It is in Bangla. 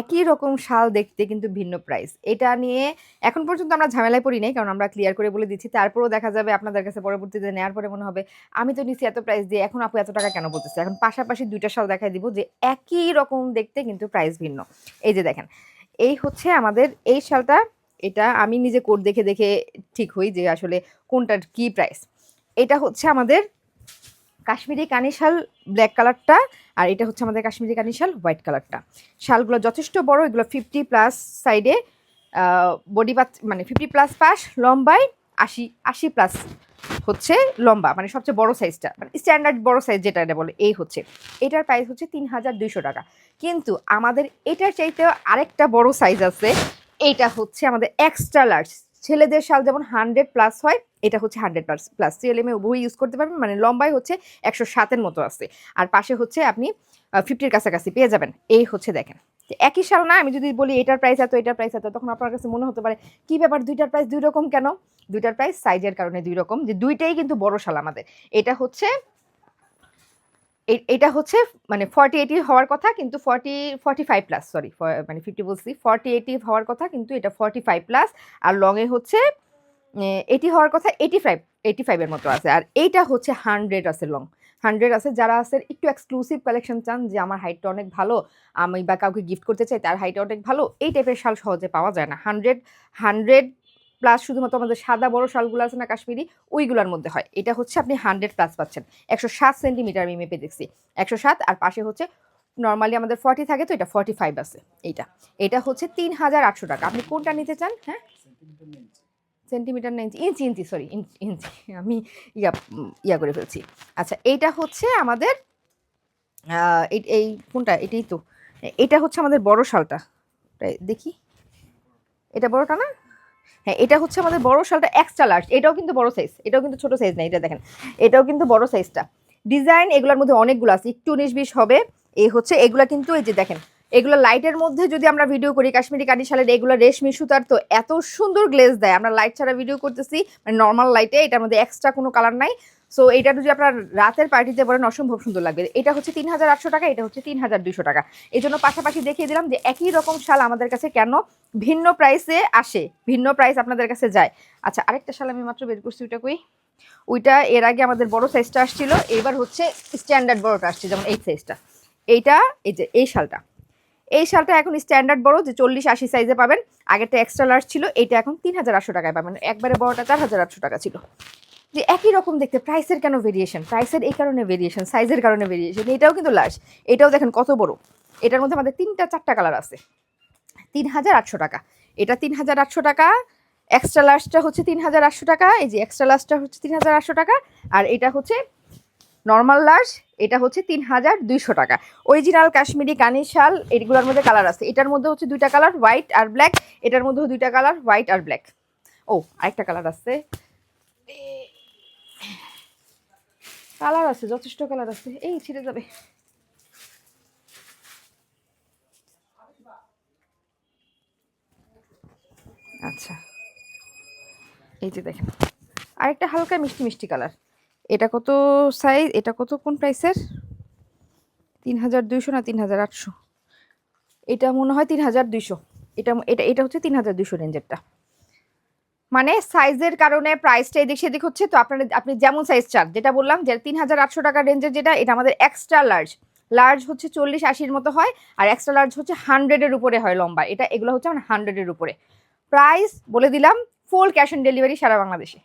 একই রকম শাল দেখতে কিন্তু ভিন্ন প্রাইস এটা নিয়ে এখন পর্যন্ত আমরা ঝামেলায় পড়ি নাই, কারণ আমরা ক্লিয়ার করে বলে দিচ্ছি। তারপরেও দেখা যাবে আপনাদের কাছে পরবর্তীতে নেওয়ার পরে মনে হবে, আমি তো নিচ্ছি এত প্রাইস দিয়ে, এখন আপু এত টাকা কেন বলতেছে? এখন পাশাপাশি দুইটা শাল দেখাই দিব যে একই রকম দেখতে কিন্তু প্রাইস ভিন্ন। এই যে দেখেন, এই হচ্ছে আমাদের এই শালটা। এটা আমি নিজে কোড দেখে দেখে ঠিক হই যে আসলে কোনটার কি প্রাইস এটা হচ্ছে আমাদের কাশ্মীরি কানি শাল ব্ল্যাক কালারটা আর এটা হচ্ছে আমাদের কাশ্মীরি কানি শাল হোয়াইট কালারটা শালগুলো যথেষ্ট বড়, এগুলো ফিফটি প্লাস সাইডে বডি পাত মানে ফিফটি প্লাস পাশ, লম্বায় আশি আশি প্লাস হচ্ছে লম্বা মানে সবচেয়ে বড় সাইজটা মানে স্ট্যান্ডার্ড বড় সাইজ যেটা এটা বলে, এই হচ্ছে। এটার প্রাইস হচ্ছে তিন হাজার দুইশো টাকা। কিন্তু আমাদের এটার চাইতেও আরেকটা বড় সাইজ আছে, এইটা হচ্ছে আমাদের এক্সট্রা লার্জ ছেলেদের শাল যেমন হান্ড্রেড প্লাস হয় এটা হচ্ছে হান্ড্রেড প্লাস মেয়ে উভয় ইউজ করতে পারবেন মানে লম্বায় হচ্ছে একশো সাতের মতো আছে। আর পাশে হচ্ছে আপনি ফিফটির কাছাকাছি পেয়ে যাবেন। এই হচ্ছে দেখেন। একই শাল না আমি যদি বলি এটার প্রাইস এত, এটার প্রাইস এত, তখন আপনার কাছে মনে হতে পারে, কি ব্যাপার দুইটার প্রাইস দুই রকম কেন? দুইটার প্রাইস সাইজের কারণে দুই রকম, যে দুইটাই কিন্তু বড় শাল আমাদের। এটা হচ্ছে এটা হচ্ছে মানে ফর্টি এইটি হওয়ার কথা, কিন্তু forty forty five plus sorry মানে ফিফটি বলছি ফর্টি এইটি হওয়ার কথা, কিন্তু এটা ফর্টি ফাইভ প্লাস আর লংয়ে হচ্ছে এইটি হওয়ার কথা এইটি ফাইভ এইটি ফাইভের মতো আছে। আর এইটা হচ্ছে হান্ড্রেড আছে লং হান্ড্রেড আছে, যারা আছে, একটু এক্সক্লুসিভ কালেকশন চান যে আমার হাইটটা অনেক ভালো, আমি বা কাউকে গিফট করতে চাই, তার হাইটটা অনেক ভালো, এই টাইপের শাল সহজে পাওয়া যায় না। হান্ড্রেড হান্ড্রেড প্লাস শুধুমাত্র আমাদের সাদা বড় শালগুলো আছে না কাশ্মীরি, ওইগুলোর মধ্যে হয়। এটা হচ্ছে আপনি হান্ড্রেড প্লাস পাচ্ছেন। একশো সাত সেন্টিমিটার আমি মেপে দেখছি। একশো সাত, আর পাশে হচ্ছে নর্মালি আমাদের ফর্টি থাকে তো, এটা ফর্টি ফাইভ আছে, এইটা। এটা হচ্ছে তিন হাজার আটশো টাকা। আপনি কোনটা নিতে চান? হ্যাঁ? সেন্টিমিটার না ইঞ্চি ইঞ্চি ইঞ্চি সরি ইঞ্চি আমি ইয়া ইয়া করে ফেলছি। আচ্ছা এইটা হচ্ছে আমাদের এই- কোনটা? এটাই তো। এটা হচ্ছে আমাদের বড় শালটা। দেখি। এটা বড়টা না? হ্যাঁ এটা হচ্ছে আমাদের বড় শালটা এক্সট্রা লার্জ এটাও কিন্তু বড় সাইজ এটাও কিন্তু ছোট সাইজ না, এটা দেখেন। এটাও কিন্তু বড় সাইজটা ডিজাইন এগুলোর মধ্যে অনেকগুলো আছে। একটু উনিশ বিশ হবে। এই হচ্ছে, এগুলা কিন্তু এই যে দেখেন এগুলো লাইটের মধ্যে যদি আমরা ভিডিও করি, কাশ্মীরি কাটি শালের এগুলো রেশমি সুতার, তো এত সুন্দর গ্লেজ দেয়। আমরা লাইট ছাড়া ভিডিও করতেছি মানে নর্মাল লাইটে এটার মধ্যে এক্সট্রা কোনো কালার নাই। সো এটা যদি আপনার রাতের পার্টিতে পরেন, অসম্ভব সুন্দর লাগবে। এটা হচ্ছে তিন হাজার আটশো টাকা, এটা হচ্ছে তিন হাজার দুশো টাকা। এই জন্য পাশাপাশি দেখিয়ে দিলাম যে একই রকম শাল আমাদের কাছে কেন ভিন্ন প্রাইসে আসে, ভিন্ন প্রাইস আপনাদের কাছে যায়। আচ্ছা আরেকটা শাল আমি মাত্র বের করছি, ওইটা কই? ওইটা এর আগে আমাদের বড় সাইজটা আসছিল, এবার হচ্ছে স্ট্যান্ডার্ড বড়টা আসছে, যেমন এই সাইজটা এইটা, এই যে, এই শালটা। এই শালটা এখন স্ট্যান্ডার্ড বড়, যে চল্লিশ আশি সাইজে পাবেন। আগেরটা এক্সট্রা লার্জ ছিল, এইটা এখন তিন হাজার আটশো টাকায় পাবেন। একবারে বড়টা চার হাজার আটশো টাকা ছিল। যে একই রকম দেখতে প্রাইসের কেন ভেরিয়েশন প্রাইসের এই কারণে ভেরিয়েশন সাইজের কারণে ভেরিয়েশন এটাও কিন্তু লার্জ এটাও দেখেন কত বড়। এটার মধ্যে আমাদের তিনটা চারটা কালার আছে। তিন হাজার আটশো টাকা। এটা তিন হাজার আটশো টাকা এক্সট্রা লার্জটা হচ্ছে তিন হাজার আটশো টাকা, এই যে এক্সট্রা লার্জটা হচ্ছে তিন হাজার আটশো টাকা, আর এটা হচ্ছে নর্মাল লার্জ এটা হচ্ছে তিন হাজার দুইশো টাকা। অরিজিনাল কাশ্মীরি কানি শাল, এগুলোর মধ্যে কালার আছে। এটার মধ্যে হচ্ছে দুইটা কালার হোয়াইট আর ব্ল্যাক এটার মধ্যেও দুইটা কালার হোয়াইট আর ব্ল্যাক ও, আরেকটা কালার আছে। কালার আছে, যথেষ্ট কালার আছে। এই, ছিঁড়ে যাবে। আচ্ছা। এই যে দেখেন। আরেকটা হালকা মিষ্টি মিষ্টি কালার এটা কত সাইজ এটা কত? কোন প্রাইসের তিন হাজার দুইশো না তিন হাজার আটশো? এটা মনে হয় তিন হাজার দুইশো। এটা এটা এটা হচ্ছে তিন হাজার দুইশো রেঞ্জেরটা। মানে সাইজের কারণে প্রাইসটা এদিক সেদিক হচ্ছে, তো আপনার, আপনি যেমন সাইজ চান, যেটা বললাম যে তিন হাজার আটশো টাকা রেঞ্জের যেটা, এটা আমাদের এক্সট্রা লার্জ লার্জ হচ্ছে চল্লিশ আশির মতো হয়, আর এক্সট্রা লার্জ হচ্ছে হান্ড্রেডের উপরে হয় লম্বা। এটা, এগুলো হচ্ছে আমার হান্ড্রেডের উপরে। প্রাইস বলে দিলাম ফুল ক্যাশ অন ডেলিভারি সারা বাংলাদেশে।